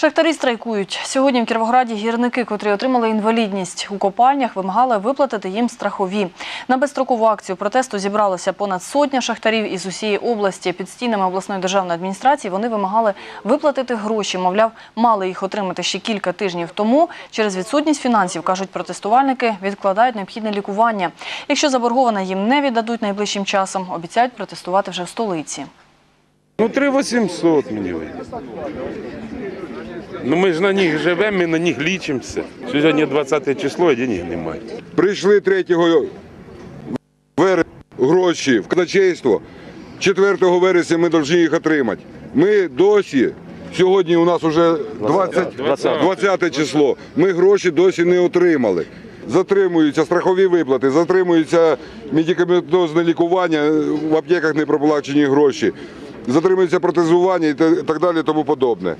Шахтарі страйкують. Сьогодні в Кіровограді гірники, котрі отримали інвалідність у копальнях, вимагали виплатити їм страхові. На безстрокову акцію протесту зібралося понад сотня шахтарів із усієї області. Під стінами обласної державної адміністрації вони вимагали виплатити гроші. Мовляв, мали їх отримати ще кілька тижнів тому. Через відсутність фінансів, кажуть протестувальники, відкладають необхідне лікування. Якщо заборговане їм не віддадуть найближчим часом, обіцяють протестувати вже в столиці. Ну, 3800 мені. Ну ми ж на них живемо, ми на них лічимося. Сьогодні 20 число, а денег немає. Прийшли 3 вересня гроші в казначейство. 4 вересня ми повинні їх отримати. Ми досі, сьогодні у нас вже 20, 20 число, ми гроші досі не отримали. Затримуються страхові виплати, затримуються медикаментозне лікування, в аптеках не проплачені гроші, затримується протезування і так далі, тому подобне.